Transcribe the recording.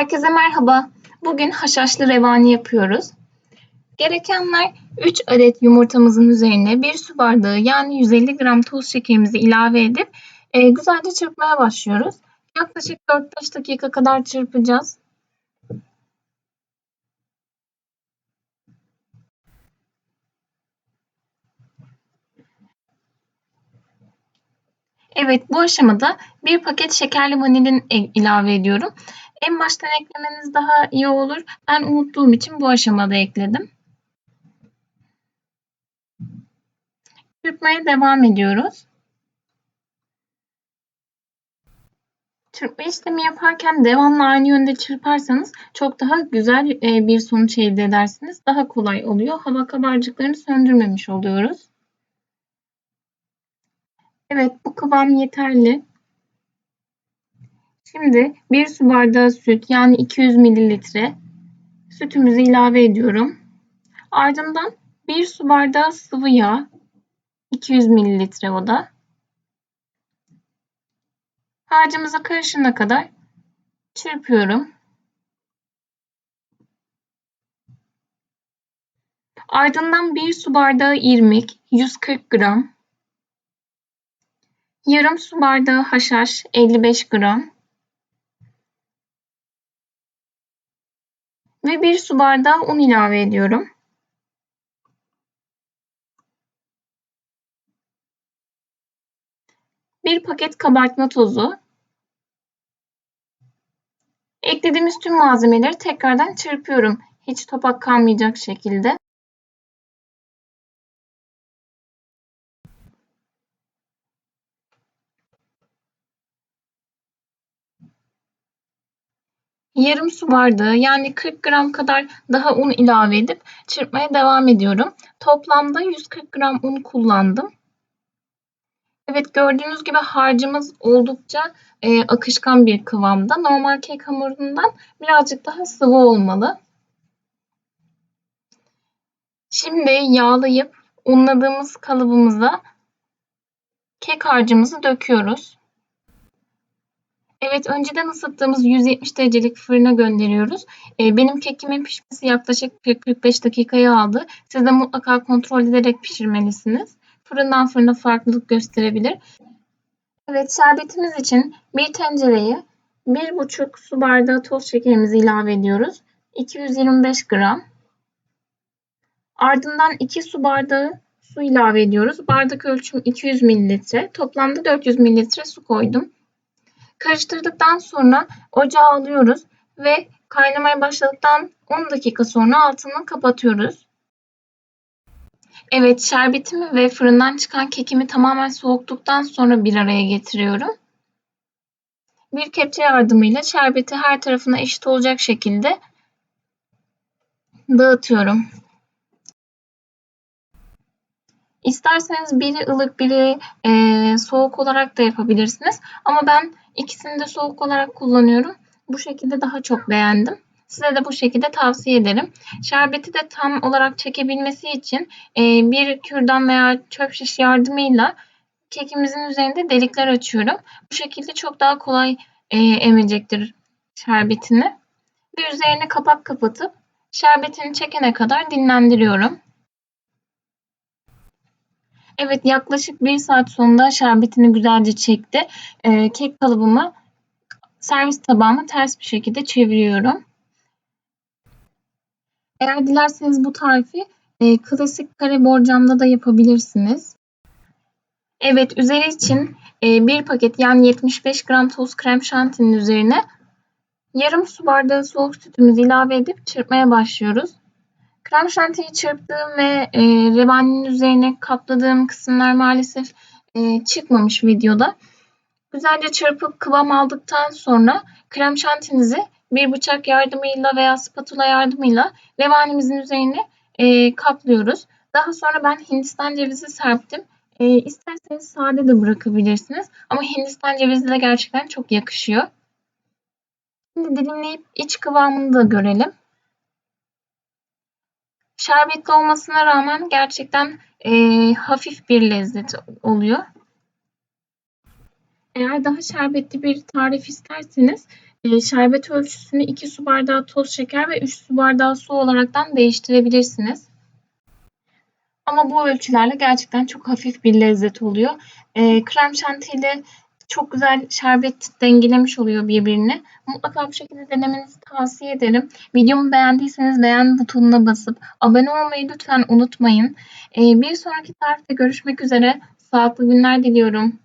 Herkese merhaba. Bugün haşhaşlı revani yapıyoruz. Gerekenler 3 adet yumurtamızın üzerine 1 su bardağı yani 150 gram toz şekerimizi ilave edip e, güzelce çırpmaya başlıyoruz. Yaklaşık 4-5 dakika kadar çırpacağız. Evet bu aşamada bir paket şekerli vanilin e, ilave ediyorum. En baştan eklemeniz daha iyi olur. Ben unuttuğum için bu aşamada ekledim. Çırpmaya devam ediyoruz. Çırpma işlemi yaparken devamlı aynı yönde çırparsanız çok daha güzel e, bir sonuç elde edersiniz. Daha kolay oluyor. Hava kabarcıklarını söndürmemiş oluyoruz. Evet bu kıvam yeterli. Şimdi bir su bardağı süt yani 200 mililitre sütümüzü ilave ediyorum. Ardından bir su bardağı sıvı yağ 200 mililitre o da. Harcımıza karışana kadar çırpıyorum. Ardından bir su bardağı irmik 140 gram. Yarım su bardağı haşhaş 55 gram. Ve bir su bardağı un ilave ediyorum. Bir paket kabartma tozu. Eklediğimiz tüm malzemeleri tekrardan çırpıyorum. Hiç topak kalmayacak şekilde. Yarım su bardağı yani 40 gram kadar daha un ilave edip çırpmaya devam ediyorum. Toplamda 140 gram un kullandım. Evet gördüğünüz gibi harcımız oldukça e, akışkan bir kıvamda. Normal kek hamurundan birazcık daha sıvı olmalı. Şimdi yağlayıp unladığımız kalıbımıza kek harcımızı döküyoruz. Evet, önceden ısıttığımız 170 derecelik fırına gönderiyoruz. Ee, benim kekimin pişmesi yaklaşık 40-45 dakikayı aldı. Siz de mutlaka kontrol ederek pişirmelisiniz. Fırından fırına farklılık gösterebilir. Evet, şerbetimiz için bir tencereye 1,5 su bardağı toz şekerimizi ilave ediyoruz. 225 gram. Ardından 2 su bardağı su ilave ediyoruz. Bardak ölçüm 200 mililitre. Toplamda 400 mililitre su koydum. Karıştırdıktan sonra ocağa alıyoruz ve kaynamaya başladıktan 10 dakika sonra altını kapatıyoruz. Evet şerbetimi ve fırından çıkan kekimi tamamen soğuttuktan sonra bir araya getiriyorum. Bir kepçe yardımıyla şerbeti her tarafına eşit olacak şekilde dağıtıyorum. İsterseniz biri ılık biri e, soğuk olarak da yapabilirsiniz. Ama ben ikisini de soğuk olarak kullanıyorum. Bu şekilde daha çok beğendim. Size de bu şekilde tavsiye ederim. Şerbeti de tam olarak çekebilmesi için e, bir kürdan veya çöp şiş yardımıyla kekimizin üzerinde delikler açıyorum. Bu şekilde çok daha kolay e, emecektir şerbetini. Ve üzerine kapak kapatıp şerbetini çekene kadar dinlendiriyorum. Evet yaklaşık bir saat sonunda şerbetini güzelce çekti. Ee, kek kalıbımı servis tabağıma ters bir şekilde çeviriyorum. Eğer dilerseniz bu tarifi e, klasik kare borcamda da yapabilirsiniz. Evet üzeri için e, bir paket yani 75 gram toz krem şantinin üzerine yarım su bardağı soğuk sütümüzü ilave edip çırpmaya başlıyoruz. Krem şantiyi çırptığım ve e, revaninin üzerine kapladığım kısımlar maalesef e, çıkmamış videoda. Güzelce çırpıp kıvam aldıktan sonra krem şantinizi bir bıçak yardımıyla veya spatula yardımıyla levanimizin üzerine e, kaplıyoruz. Daha sonra ben Hindistan cevizi serptim. E, isterseniz sade de bırakabilirsiniz. Ama Hindistan cevizi de gerçekten çok yakışıyor. Şimdi dilimleyip iç kıvamını da görelim. Şerbetli olmasına rağmen gerçekten e, hafif bir lezzet oluyor. Eğer daha şerbetli bir tarif isterseniz Eee, şerbet ölçüsünü 2 su bardağı toz şeker ve 3 su bardağı su olaraktan değiştirebilirsiniz. Ama bu ölçülerle gerçekten çok hafif bir lezzet oluyor. Eee, krem şantiyle çok güzel şerbet dengelemiş oluyor birbirini. Mutlaka bu şekilde denemenizi tavsiye ederim. Videomu beğendiyseniz beğen butonuna basıp abone olmayı lütfen unutmayın. Eee, bir sonraki tarifte görüşmek üzere. Sağlıklı günler diliyorum.